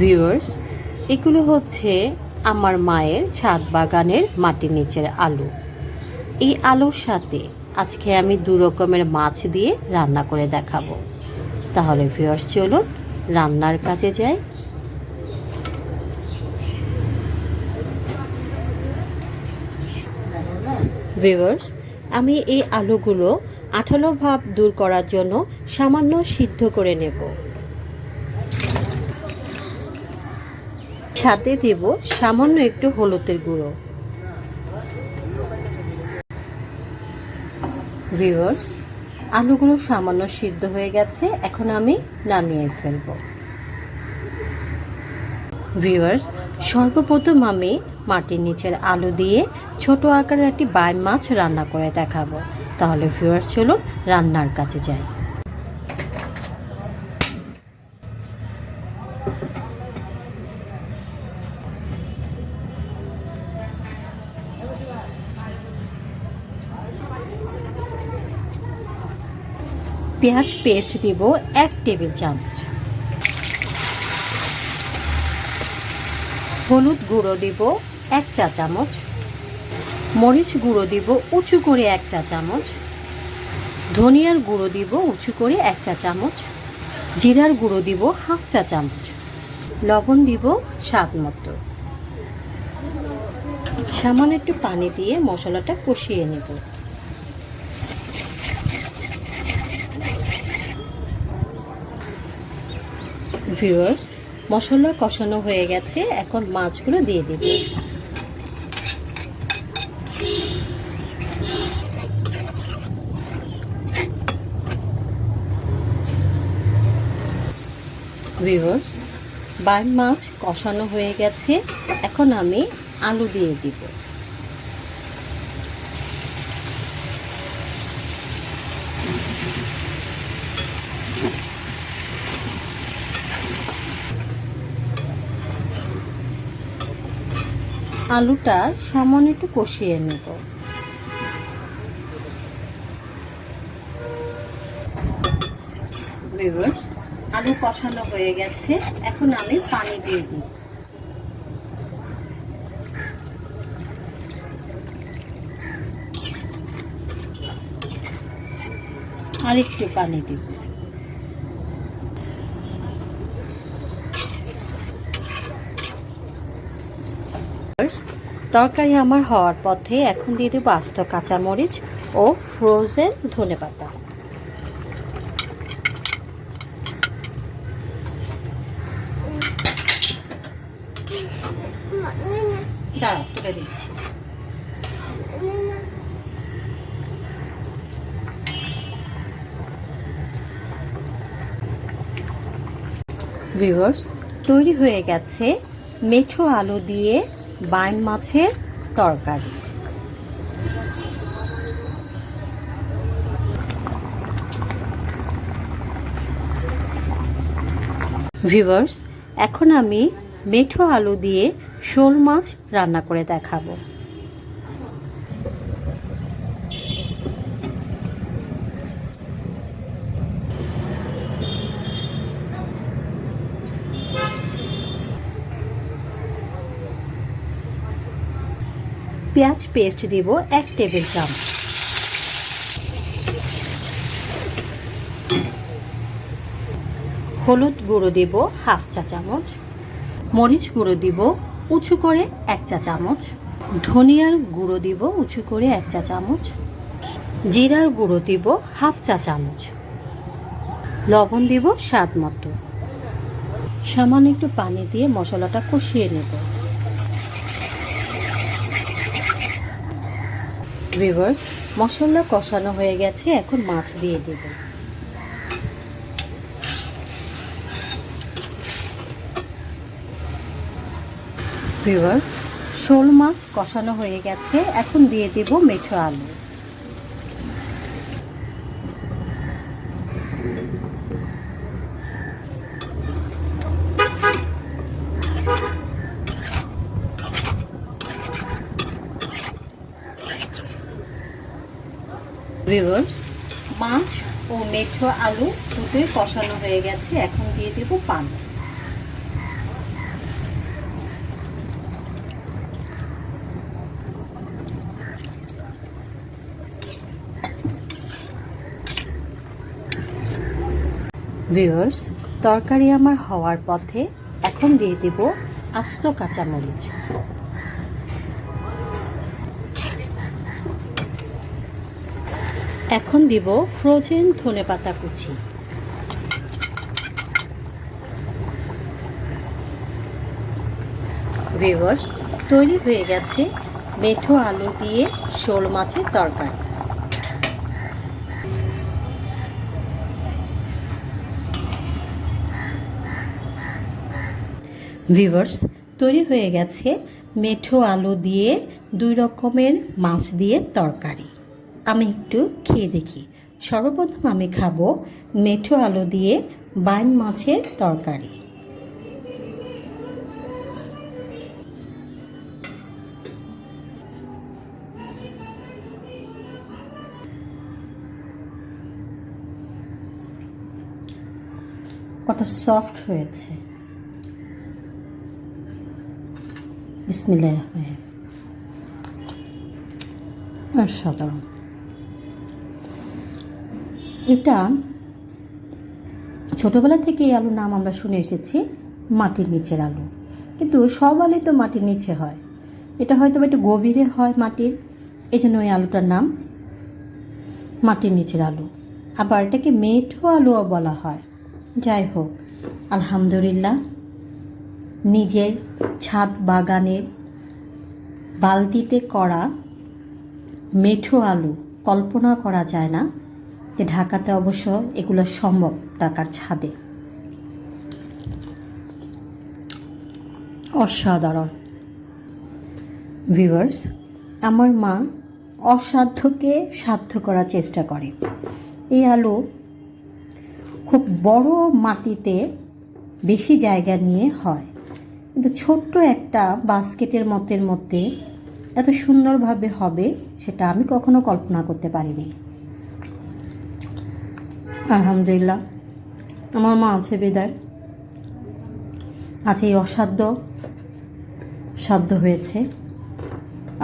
Viewers এগুলো হচ্ছে আমার মায়ের ছাদ বাগানের মাটির নিচের আলু। এই আলুর সাথে আজকে আমি দু রকমের মাছ দিয়ে রান্না করে দেখাবো। তাহলে ভিউয়ার্স চলুন রান্নার কাজে যাই। ভিউয়ার্স আমি এই আলুগুলো আঠালো ভাব দূর করার জন্য সামান্য সিদ্ধ করে নেব। সাথে দেব সামান্য একটু হলুদের গুঁড়ো। ভিউয়ার্স আলুগুলো সামান্য সিদ্ধ হয়ে গেছে, এখন আমি নামিয়ে ফেলব। ভিউয়ার্স সর্বপ্রথম আমি মাটির নিচের আলু দিয়ে ছোট আকারের একটি বাই মাছ রান্না করে দেখাবো। তাহলে ভিউয়ার্স চলুন রান্নার কাছে যাই। পেঁয়াজ পেস্ট দিব এক টেবিল চামচ। হলুদ গুঁড়ো দিব এক চা চামচ। মরিচ গুঁড়ো দিব উঁচু করে এক চা চামচ। ধনিয়ার গুঁড়ো দিব উঁচু করে এক চা চামচ। জিরার গুঁড়ো দিব হাফ চা চামচ। লবণ দিব স্বাদ মতো। সামান্য একটু পানি দিয়ে মশলাটা কষিয়ে নেব। ভিউয়ার্স মশলা কষানো হয়ে গেছে, এখন মাছগুলো দিয়ে দিব। ভিউয়ার্স বাইম মাছ কষানো হয়ে গেছে, এখন আমি আলু দিয়ে দিব। আলুটা সামান্য একটু কষিয়ে নেব। ভিউয়ার্স আলু কষানো হয়ে গেছে। এখন আমি পানি দিয়ে দিই। আর একটু পানি দিব। তরকারি আমার হওয়ার পথে এখন দিয়ে দেবো আস্ত কাঁচামরিচ ও ফ্রোজেন ধনে পাতা। তৈরি হয়ে গেছে মেঠো আলু দিয়ে বাইম মাছের তরকারি। ভিভার্স এখন আমি মেঠো আলু দিয়ে শোল মাছ রান্না করে দেখাবো। পেঁয়াজ পেস্ট দিব এক টেবিল চামচ। হলুদ গুঁড়ো দিব হাফ চা চামচ। মরিচ গুঁড়ো দিব উঁচু করে এক চা চামচ। ধনিয়ার গুঁড়ো দিব উঁচু করে এক চা চামচ। জিরার গুঁড়ো দিব হাফ চা চামচ। লবণ দিব স্বাদ মতো। সামান্য একটু পানি দিয়ে মশলাটা কষিয়ে নেব। ভিভার্স মশলা কষানো হয়ে গেছে, এখন মাছ দিয়ে দেব। ভিভার্স শোল মাছ কষানো হয়ে গেছে, এখন দিয়ে দেব মেঠো আলু। ভিউয়ার্স মাছ ও মেঠো আলু দুটোই কষানো হয়ে গেছে। এখন দিয়ে দেব পান। ভিউয়ার্স তরকারি আমার হওয়ার পথে এখন দিয়ে দেব আস্ত কাঁচামরিচ। এখন দিব ফ্রোজেন ধনেপাতা কুচি। ভিউয়ার্স তৈরি হয়ে গেছে মেঠো আলু দিয়ে শোল মাছের তরকারি। ভিভার্স তৈরি হয়ে গেছে মেঠো আলু দিয়ে দুই রকমের মাছ দিয়ে তরকারি। আমি একটু খেয়ে দেখি। সর্বপ্রথম আমি খাব মেঠো আলু দিয়ে বাইম মাছের তরকারি। কত সফট হয়েছে। বিসমিল্লাহ রহমান অসাধারণ। এটা ছোটোবেলা থেকে এই আলুর নাম আমরা শুনে এসেছি, মাটির নিচের আলু। কিন্তু সব আলুই তো মাটির নিচে হয়। এটা হয়তো একটু গভীরে হয় মাটির এই জন্য ওই আলুটার নাম মাটির নিচের আলু। আবার এটাকে মেঠো আলুও বলা হয়। যাই হোক, আলহামদুলিল্লাহ, নিজের ছাদ বাগানের বালতিতে করা মেঠো আলু কল্পনা করা যায় না। যে ঢাকাতে অবশ্য এগুলো সম্ভব টাকার ছাদে। অসাধারণ। ভিভার্স আমার মা অসাধ্যকে সাধ্য করার চেষ্টা করে। এই আলু খুব বড় মাটিতে বেশি জায়গা নিয়ে হয়। কিন্তু ছোট্ট একটা বাস্কেটের মতের মধ্যে এত সুন্দরভাবে হবে সেটা আমি কখনো কল্পনা করতে পারিনি। আলহামদুলিল্লাহ। আমার মা আছে বিদায় আছে এই অসাধ্য, সাধ্য হয়েছে।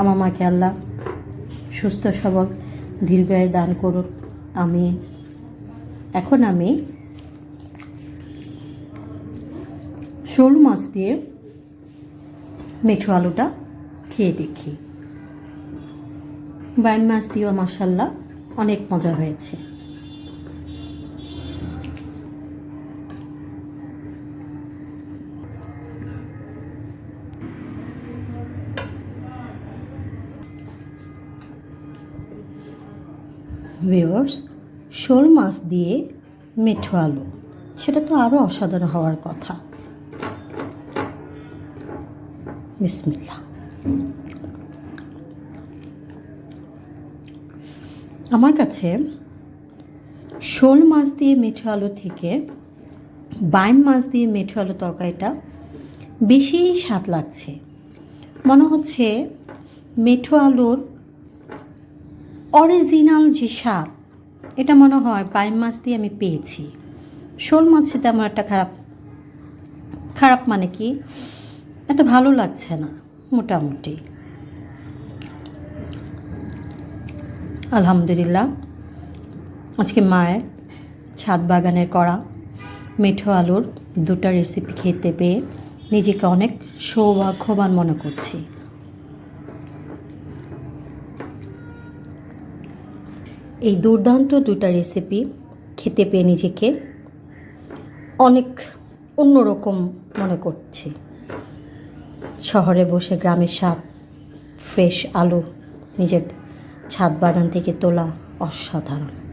আমার মাকে আল্লাহ সুস্থ, সবল, দীর্ঘায় দান করুন আমি এখন আমি শোল মাছ দিয়ে মিঠু আলুটা খেয়ে দেখি। বাইম মাছ দিয়েও মাসাল্লাহ অনেক মজা হয়েছে। ভিউয়ার্স, শোল মাছ দিয়ে মিঠো আলু, সেটা তো আরও অসাধারণ হওয়ার কথা। বিসমিল্লা আমার কাছে শোল মাছ দিয়ে মিঠো আলু থেকে বাইম মাছ দিয়ে মিঠো আলু তরকারিটা বেশি স্বাদ লাগছে। মনে হচ্ছে মিঠো আলুর অরিজিনাল যে স্বাদ, এটা মনে হয় বাইম মাছ দিয়ে আমি পেয়েছি। শোল মাছে তেমন একটা খারাপ খারাপ মানে কি? এত ভালো লাগছে না, মোটামুটি। আলহামদুলিল্লাহ, আজকে মায়ের ছাদ বাগানের করা মিঠো আলুর দুটো রেসিপি খেতে পেয়ে নিজেকে অনেক সৌভাগ্যবান মনে করছি। এই দুর্দান্ত দুটা রেসিপি খেতে পেয়ে নিজেকে অনেক অন্যরকম মনে করছে। শহরে বসে গ্রামের স্বাদ ফ্রেশ আলু, নিজের ছাদ বাগান থেকে তোলা অসাধারণ।